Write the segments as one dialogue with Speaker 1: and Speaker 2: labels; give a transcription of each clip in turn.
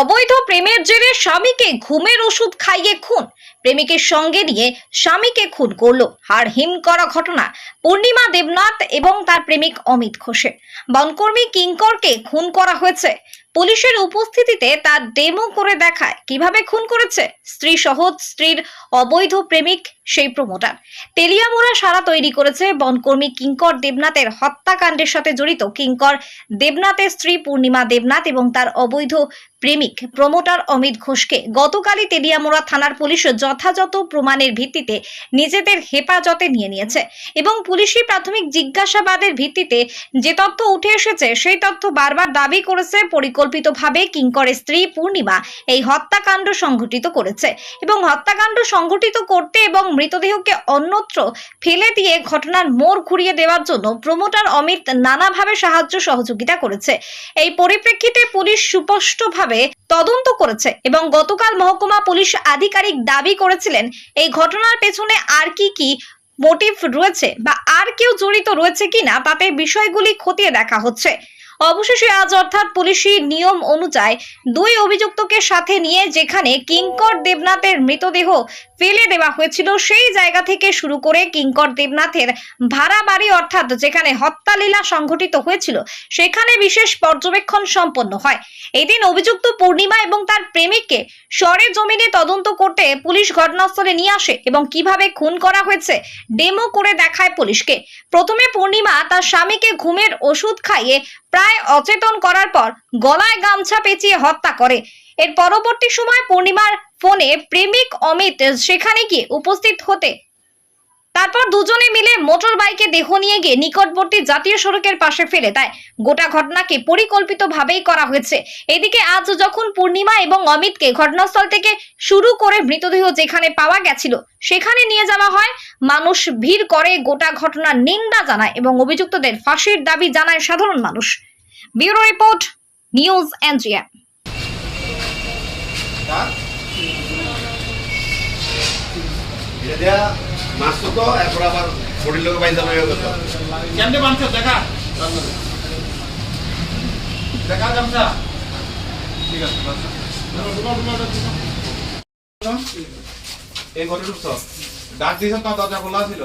Speaker 1: অবৈধ প্রেমের জেরে স্বামীকে ঘুমের ওষুধ খাইয়ে খুন। প্রেমিকের সঙ্গে নিয়ে স্বামীকে খুন করল। হার হিম করা ঘটনা পূর্ণিমা দেবনাথ এবং তার প্রেমিক অমিত ঘোষের। বনকর্মী কিঙ্করকে খুন করা হয়েছে। পুলিশের উপস্থিতিতে তার ডেমো করে দেখায়। কীভাবে খুন করেছে? স্ত্রী সহ স্ত্রীর অবৈধ প্রেমিক সেই প্রমোটার। তেলিয়ামুড়া সারা তৈরি করেছে বনকর্মী কিঙ্কর দেবনাথের হত্যাকাণ্ডের সাথে জড়িত কিঙ্কর দেবনাথের স্ত্রী পূর্ণিমা দেবনাথ এবং তার অবৈধ প্রেমিক প্রমোটার অমিত ঘোষকে গতকালই তেলিয়ামুড়া থানার পুলিশ যথাযথ প্রমাণের ভিত্তিতে নিজেদের হেফাজতে নিয়ে নিয়েছে এবং পুলিশি প্রাথমিক জিজ্ঞাসাবাদের ভিত্তিতে যে তথ্য উঠে এসেছে সেই তথ্য বারবার দাবি করেছে পরিকল্পিতভাবে কিঙ্করের স্ত্রী পূর্ণিমা এই হত্যাকাণ্ড সংঘটিত করেছে। এবং হত্যাকাণ্ড সংঘটিত করতে এবং মৃতদেহকে অন্যত্র ফেলে দিয়ে ঘটনার মোড় ঘুরিয়ে দেওয়ার জন্য প্রমোটার অমিত নানাভাবে সাহায্য সহযোগিতা করেছে। এই পরিপ্রেক্ষিতে পুলিশ সুস্পষ্টভাবে তদন্ত করেছে এবং গতকাল মহকুমা পুলিশ আধিকারিক দাবি করেছিলেন, এই ঘটনার পেছনে আর কি কি মোটিভ রয়েছে বা আর কেউ জড়িত রয়েছে কিনা তাতে বিষয়গুলি খতিয়ে দেখা হচ্ছে। অবশেষে আজ অর্থাৎ পুলিশি নিয়ম অনুযায়ী দুই অভিযুক্তকে সাথে নিয়ে যেখানে কিঙ্কর দেবনাথের মৃতদেহ ফেলে দেওয়া হয়েছিল। সেই জায়গা থেকে শুরু করে কিঙ্কর দেবনাথের ভাড়া বাড়ি অর্থাৎ যেখানে হত্যালীলা সংঘটিত হয়েছিল, সেখানে বিশেষ পর্যবেক্ষণ সম্পন্ন হয়। এদিন অভিযুক্ত পূর্ণিমা এবং তার প্রেমিককে সরে জমিনে তদন্ত করতে পুলিশ ঘটনাস্থলে নিয়ে আসে এবং কীভাবে খুন করা হয়েছে ডেমো করে দেখায় পুলিশকে। প্রথমে পূর্ণিমা তার স্বামীকে ঘুমের ওষুধ খাইয়ে প্রায় অচেতন করার পর গলায় গামছা পেঁচিয়ে হত্যা করে। এর পরবর্তী সময় পূর্ণিমার ফোনে প্রেমিক অমিত সেখানে গিয়ে উপস্থিত হতে। তারপর দুজনে মিলে মোটর বাইকে দেহ নিয়ে গিয়ে নিকটবর্তী জাতীয় সড়কের পাশে ফেলে দেয় গোটা ঘটনাকে পরিকল্পিতভাবেই করা হয়েছে। এদিকে আজ যখন পূর্ণিমা এবং অমিতকে ঘটনাস্থল থেকে শুরু করে মৃতদেহ যেখানে পাওয়া গেছিল, সেখানে নিয়ে যাওয়া হয়, মানুষ ভিড় করে গোটা ঘটনার নিন্দা জানায় এবং অভিযুক্তদের ফাঁসির দাবি জানায় সাধারণ মানুষ। ব্যুরো রিপোর্ট, নিউজ এনজিএম
Speaker 2: এটা মাছ তো এরপর আবার বডির লোক বাইন্দা হয়ে গেল
Speaker 3: কেমনে বানছো দেখা? দেখা গামছা। ঠিক আছে এই ঘরে ঢুকছ? ডাক দিয়েছ তো দরজা খোলা ছিল।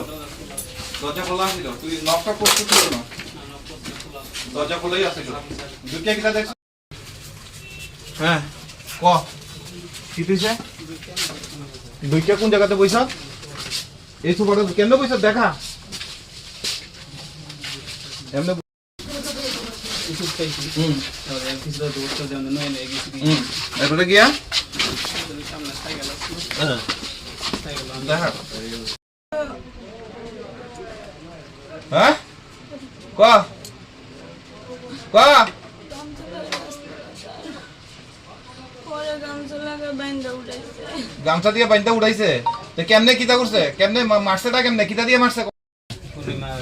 Speaker 3: দরজা খোলা ছিল। তুই নকটা ছিল না। দরজা খোলাই আছিল দুটিয়া কিটা দেখছ? হ্যাঁ ক? কি তুইছে দুইটা কোন জায়গাতে বইছ? এই সুপারে কেন বইছ দেখা? এমনি এরপরে গিয়া? হ্যাঁ। হ্যাঁ? ক? ক?
Speaker 4: গামছা লাগা বাইন্দা উঠাইছে
Speaker 3: তো কেমনে কিতা করছে? কেমনে মারছে তা কেমনে? কিতা দিয়ে মারছে?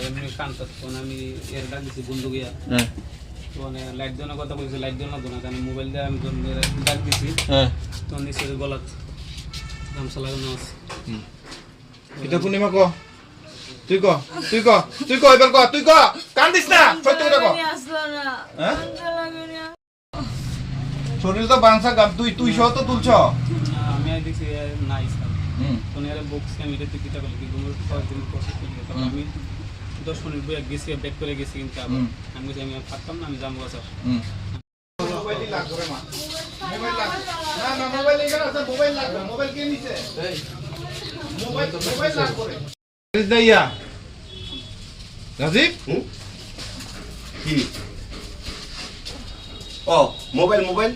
Speaker 5: এমনি আমি এর বন্ধু গিয়া
Speaker 3: হ্যাঁ।
Speaker 5: মানে লাইট দেওয়ার কথা বলছি লাইট দেওয়া না কারণ মোবাইল দিয়ে আমি ডাক দিছি।
Speaker 3: হ্যাঁ।
Speaker 5: নিচে গলাত গামছা লাগানো আছে।
Speaker 3: এটা পূর্ণিমা ক? তুই ক? তুই ক? তুই ক? এবার ক? তুই ক? কান্দিস না? সত্য কথা ক।
Speaker 4: আমি আসলো না।
Speaker 3: হ্যাঁ?
Speaker 4: গামছা লাগানি।
Speaker 3: শরীর তো বাংসা গাম তুই তুই সহ তো তুলছ।
Speaker 5: আমি দেখছি নাই এর বক্সে আমি এটা কিতা করলি কি কোনো কয়েকদিন প্রসেস করি তারপর আমি দশ মিনিট বইয়া গেছি ব্যাক করে গেছি কিন্তু আবার। আমি বলছি আমি পারতাম না আমি যাব স্যার
Speaker 3: মোবাইলই লাগবে মা। মোবাইল লাগবে। না না মোবাইল এখানে আছে মোবাইল লাগবে মোবাইল কে নিছে? মোবাইল মোবাইল লাগবে দাইয়া। রাজীব?
Speaker 2: কি? ও মোবাইল মোবাইল?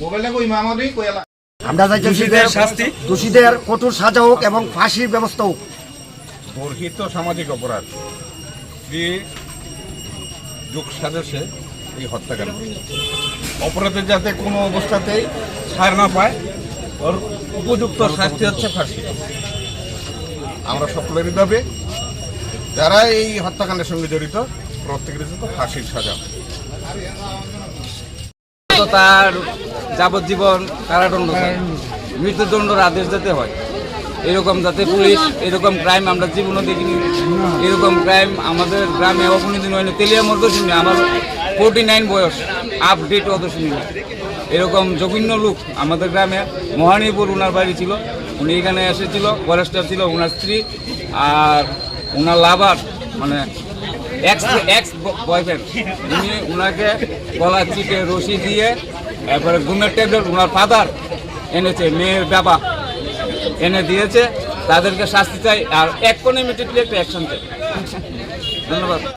Speaker 3: মোবাইলটা কই মামা কইলা
Speaker 6: আমরা চাই দোষীদের শাস্তি। দোষীদের কঠোর সাজা হোক এবং ফাঁসির ব্যবস্থা হোক।
Speaker 7: বর্হিত সামাজিক অপরাধ যে যোগ সাজসে এই হত্যাকাণ্ড। অপরাধের যাতে কোনো অবস্থাতেই ছাড় না পায় ওর উপযুক্ত শাস্তি হচ্ছে ফাঁসি। আমরা সকলেরই দাবি যারা এই হত্যাকাণ্ডের সঙ্গে জড়িত প্রত্যেকের জন্য ফাঁসির সাজা।
Speaker 8: তার যাবজ্জীবন কারাদণ্ড। মৃত্যুদণ্ডের আদেশ যাতে হয়। এরকম যাতে পুলিশ, এরকম ক্রাইম আমরা জীবনে দেখিনি। এরকম ক্রাইম আমাদের গ্রামে অপনিদিন হয়নি। তেলিয়া মর্গ শুনি আমার ফোর্টি নাইন বয়স আপডেট অদর্শনী না এরকম জঘন্য লোক আমাদের গ্রামে মহানীপুর ওনার বাড়ি ছিল। উনি এখানে এসেছিল ফরেস্টার ছিল ওনার স্ত্রী আর ওনার লাভার মানে এক্স এক্স বয়ফ্রেন্ড উনি ওনাকে গলা চিপে রশি দিয়ে এরপরে ঘুমের ট্যাবলেট ওনার ফাদার এনেছে, মেয়ের বাবা, এনে দিয়েছে। তাদেরকে শাস্তি চাই, আর এক কোনো ইমিডিয়েটলি একটা অ্যাকশন চাই। ধন্যবাদ।